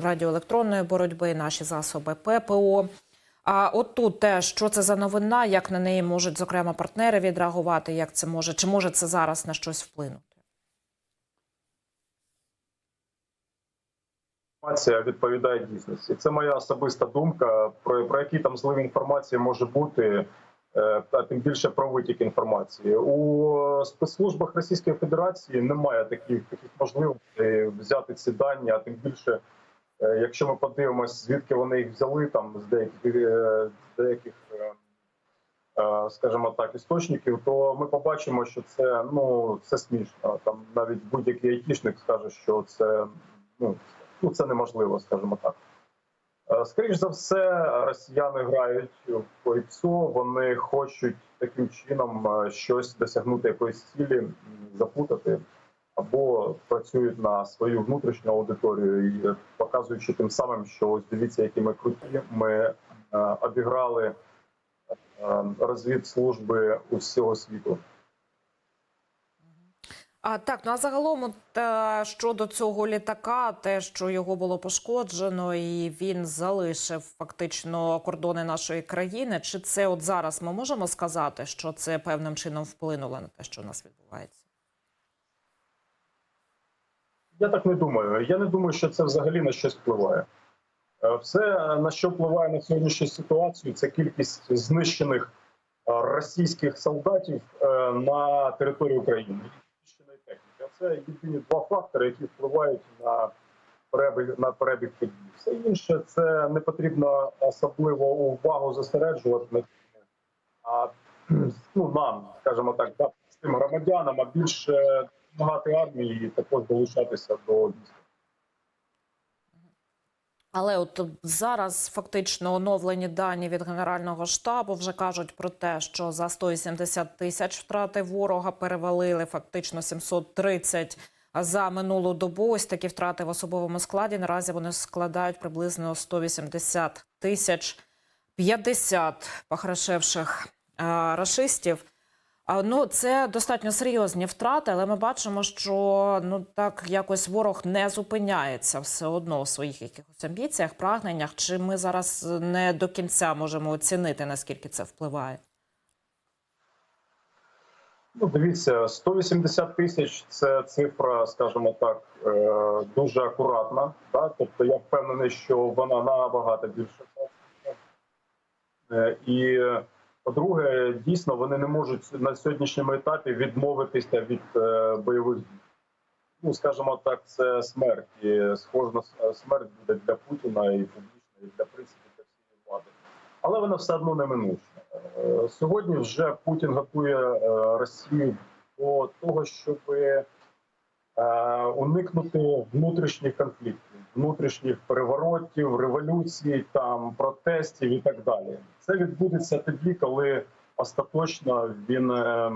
радіоелектронної боротьби, наші засоби ППО. А от тут теж що це за новина, як на неї можуть зокрема партнери відреагувати, як це може, чи може це зараз на щось вплинути? Інформація відповідає дійсності. Це моя особиста думка. Про, про які там злив інформації може бути, е, а тим більше про витік інформації у спецслужбах Російської Федерації немає таких таких можливостей взяти ці дані, а тим більше, якщо ми подивимося, звідки вони їх взяли, там з деяких е, деяких. е, е, Скажімо так, істочників, то ми побачимо, що це ну це смішно. Там навіть будь-який айтішник скаже, що це ну ну це неможливо, скажімо так. Е, Скоріш за все, росіяни грають в ІПСО, вони хочуть таким чином е, щось досягнути якоїсь цілі, запутати, або працюють на свою внутрішню аудиторію і показуючи тим самим, що ось дивіться, які ми круті. Ми е, обіграли е, розвідслужби усього світу. А так, ну а загалом, от, е, щодо цього літака, те, що його було пошкоджено, і він залишив фактично кордони нашої країни. Чи це от зараз ми можемо сказати, що це певним чином вплинуло на те, що у нас відбувається? Я так не думаю. Я не думаю, що це взагалі на щось впливає. Е, Все, на що впливає на сьогоднішню ситуацію, це кількість знищених е, російських солдатів е, на території України. знищеної техніки. Це єдині два фактори, які впливають на перебіг на перебіг подій. Все інше це не потрібно особливо увагу зосереджувати на. А ну нам, скажімо так, да, тим громадянам, а більше допомагати армії і також долучатися до війська. Але от зараз фактично оновлені дані від Генерального штабу вже кажуть про те, що за 180 тисяч втрати ворога перевалили фактично 730 за минулу добу. Ось такі втрати в особовому складі. Наразі вони складають приблизно 180 тисяч 50 похорошевших е, рашистів. Ну, це достатньо серйозні втрати, але ми бачимо, що ну так якось ворог не зупиняється все одно у своїх якихось амбіціях, прагненнях. Чи ми зараз не до кінця можемо оцінити, наскільки це впливає? Ну, дивіться, 180 тисяч це цифра, скажімо так, е, дуже акуратна. Да? Тобто я впевнений, що вона набагато більше. Е, І по-друге, дійсно вони не можуть на сьогоднішньому етапі відмовитися від е, бойових дій. Ну, скажімо так, це смерть. І схоже на с- смерть буде для Путіна і публічно, і для принципу для всієї влади. Але вона все одно неминучна. Е, Сьогодні вже Путін готує е, Росію до того, щоб уникнути внутрішніх конфліктів, внутрішніх переворотів, революцій, там протестів і так далі. Це відбудеться тоді, коли остаточно він е,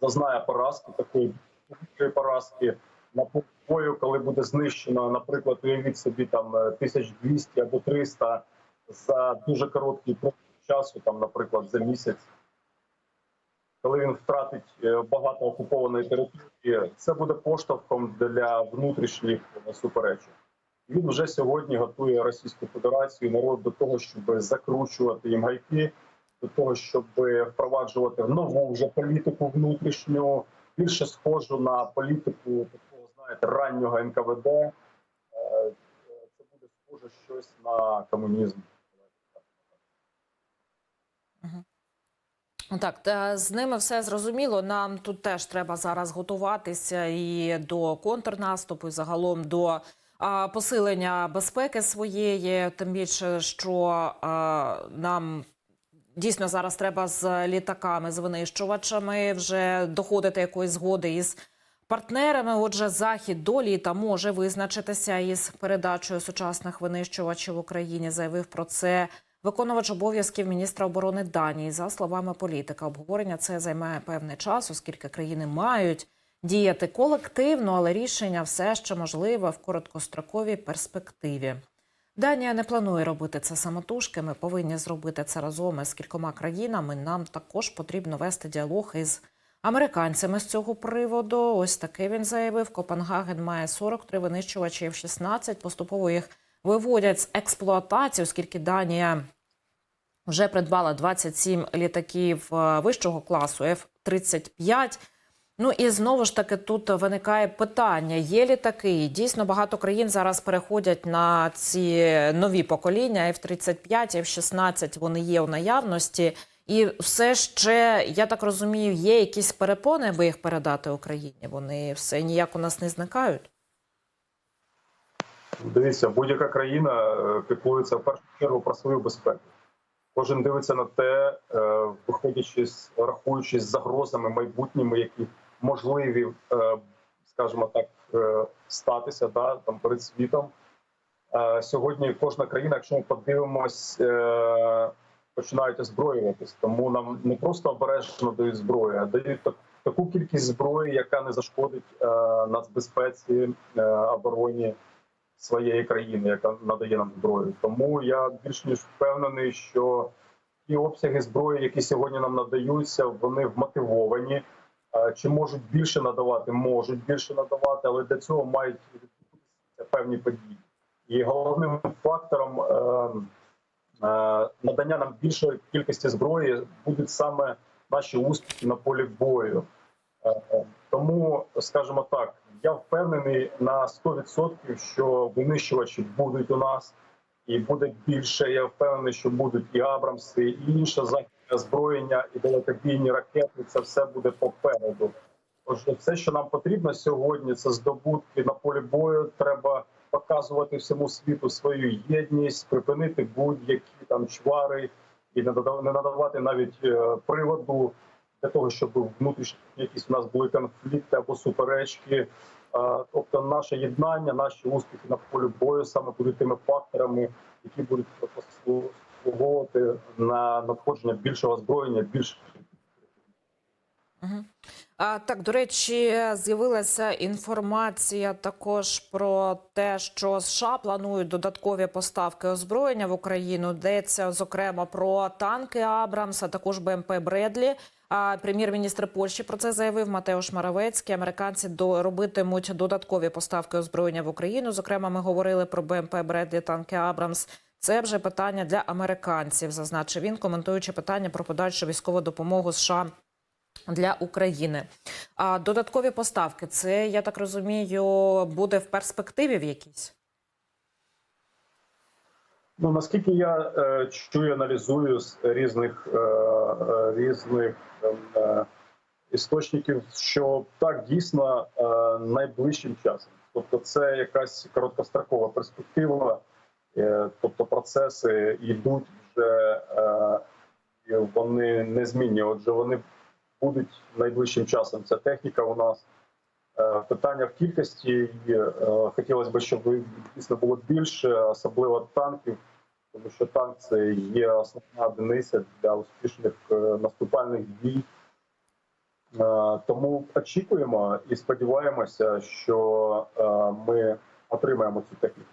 зазнає поразки такої поразки на бою, коли буде знищено, наприклад, уявіть собі там е, 1200 або 300 за дуже короткий проміжок часу, там, наприклад, за місяць. Коли він втратить е, багато окупованої території, це буде поштовхом для внутрішніх е, суперечок. Він вже сьогодні готує Російську Федерацію народ до того, щоб закручувати їм гайки, до того, щоб впроваджувати нову вже політику внутрішню, більше схожу на політику такого, знаєте, раннього НКВД. Е, Це буде схоже щось на комунізм. Ну, Так, з ними все зрозуміло. Нам тут теж треба зараз готуватися і до контрнаступу, і загалом до посилення безпеки своєї. Тим більше, що нам дійсно зараз треба з літаками, з винищувачами вже доходити якоїсь згоди із партнерами. Отже, захід до літа може визначитися із передачею сучасних винищувачів Україні. Заявив про це. Виконувач обов'язків міністра оборони Данії, за словами політика, обговорення це займає певний час, оскільки країни мають діяти колективно, але рішення все ще можливе в короткостроковій перспективі. Данія не планує робити це самотужки. Ми повинні зробити це разом із кількома країнами. Нам також потрібно вести діалог із американцями з цього приводу. Ось таке він заявив. Копенгаген має 43 винищувачі F-16. Поступово їх виводять з експлуатації, оскільки Данія вже придбала 27 літаків е, вищого класу F-35. Ну і знову ж таки тут виникає питання: є літаки? Дійсно, багато країн зараз переходять на ці нові покоління F-35, F-16, Вони є у наявності, і все ще я так розумію, є якісь перепони, аби їх передати Україні. Вони все ніяк у нас не зникають. Дивіться, будь-яка країна е, піклується в першу чергу про свою безпеку. Кожен дивиться на те, е, виходячи з рахуючись з загрозами майбутніми, які можливі, е, скажімо так, е, статися да, там перед світом. Е, Сьогодні кожна країна, якщо ми подивимось, починають озброюватись. Тому нам не просто обережно дають зброю, а дають так- таку кількість зброї, яка не зашкодить нацбезпеці, обороні своєї країни, яка надає нам зброю. Тому я більш ніж впевнений, що ті обсяги зброї, які сьогодні нам надаються, вони вмотивовані. Чи можуть більше надавати? Можуть більше надавати, але для цього мають певні події. І головним фактором е, е, надання нам більшої кількості зброї будуть саме наші успіхи на полі бою. Е, Тому, скажімо так, я впевнений на 100%, що винищувачі будуть у нас і буде більше. Я впевнений, що будуть і Абрамси, і інше західне озброєння, і далекобійні ракети. Це все буде попереду. Отже, все, що нам потрібно сьогодні, це здобутки на полі бою. Треба показувати всьому світу свою єдність, припинити будь-які там чвари і не надавати навіть е, приводу для того, щоб внутрішні якісь у нас були конфлікти або суперечки. Е, Тобто, наше єднання, наші успіхи на полі бою саме будуть тими факторами, які будуть послуговувати на надходження більшого озброєння, більш А, так, до речі, з'явилася інформація також про те, що США планують додаткові поставки озброєння в Україну. Йдеться зокрема про танки Абрамс, а також БМП Бредлі. А прем'єр-міністр Польщі про це заявив Матеуш Маравецький. Американці до робитимуть додаткові поставки озброєння в Україну. Зокрема, ми говорили про БМП Бредлі, танки Абрамс. Це вже питання для американців, зазначив він, коментуючи питання про подальшу військову допомогу США для України. А додаткові поставки, це я так розумію, буде в перспективі в якійсь? Ну наскільки я е, чую, аналізую з різних е, е, різних ем, е, істочників, що так дійсно е, найближчим часом, тобто це якась короткострокова перспектива, тобто процеси йдуть вже е, вони незмінні. Отже, вони будуть найближчим часом. Ця техніка у нас. Е, Питання в кількості е, хотілося б, щоб дійсно було більше, особливо танків, тому що танк це є основна одиниця для успішних е, наступальних дій. Е, Тому очікуємо і сподіваємося, що е, ми отримаємо цю техніку.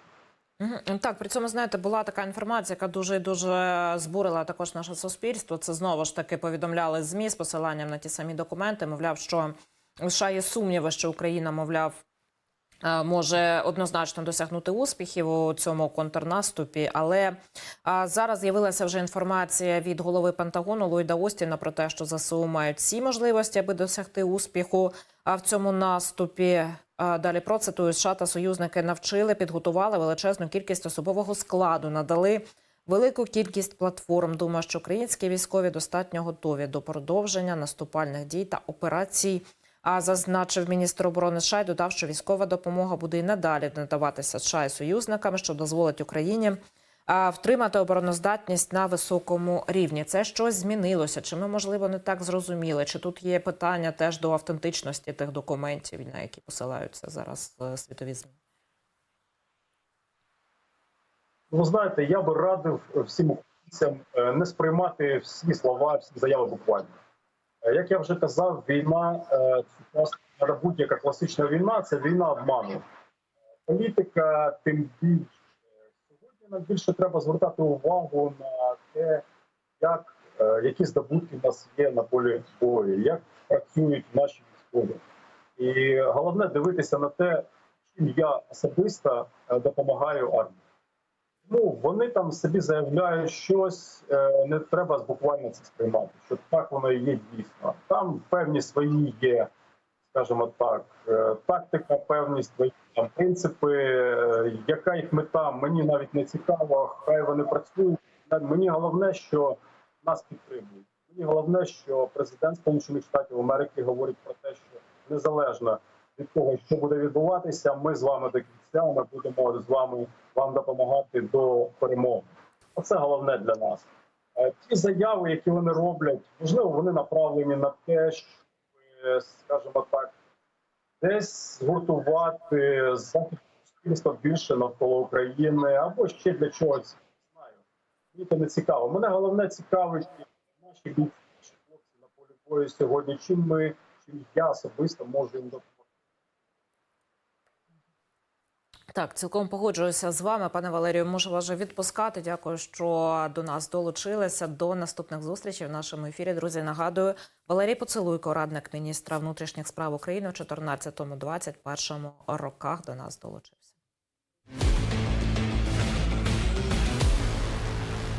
Мгм. Так, при цьому знаєте, була така інформація, яка дуже дуже збурила також наше суспільство. Це знову ж таки повідомляли змі з посиланням на ті самі документи. Мовляв, що США є сумніви, що Україна, мовляв, е, може однозначно досягнути успіхів у цьому контрнаступі. Але зараз з'явилася вже інформація від голови Пентагону Ллойда Остіна про те, що ЗСУ мають всі можливості, аби досягти успіху в цьому наступі. Далі процитую США та союзники навчили, підготували величезну кількість особового складу, надали велику кількість платформ. Думаю, що українські військові достатньо готові до продовження наступальних дій та операцій. А зазначив міністр оборони США і додав, що військова допомога буде і надалі надаватися США і союзниками, що дозволить Україні втримати обороноздатність на високому рівні. Це щось змінилося? Чи ми можливо не так зрозуміли? Чи тут є питання теж до автентичності тих документів, на які посилаються зараз е, світові змі? Ви знаєте, я би радив всім українцям е, не сприймати всі слова, всі заяви буквально. Е, Як я вже казав, війна е, будь-яка класична війна це війна обману. Політика тим більше. Більше треба звертати увагу на те, як е, які здобутки в нас є на полі бою, як працюють наші військові. І головне дивитися на те, чим я особисто е, допомагаю армії. Ну, вони там собі заявляють щось, е, не треба буквально це сприймати, що так воно і є дійсно. Там певні свої є, скажімо так, е, тактика, певні свої там принципи. е, Яка їх мета, мені навіть не цікаво. Хай вони працюють. Мені головне, що нас підтримують. Мені головне, що президент Сполучених Штатів Америки говорить про те, що незалежно від того, що буде відбуватися, ми з вами до кінця. Ми будемо з вами вам допомагати до перемоги. Оце головне для нас. Е, Ті заяви, які вони роблять, можливо, вони направлені на те, щоб, е, скажімо так, десь згуртувати захід суспільства більше навколо України або ще для чогось. Не знаю. Мені це не цікаво. Мене головне цікавить наші бійці, хлопці на полі бою сьогодні. Чим ми, чим я особисто можу їм допомогти. Так, цілком погоджуюся з вами, пане Валерію. Можу вас вже відпускати. Дякую, що до нас долучилися. До наступних зустрічей в нашому ефірі. Друзі, нагадую, Валерій Поцелуйко, радник міністра внутрішніх справ України у 14-21 роках до нас долучився.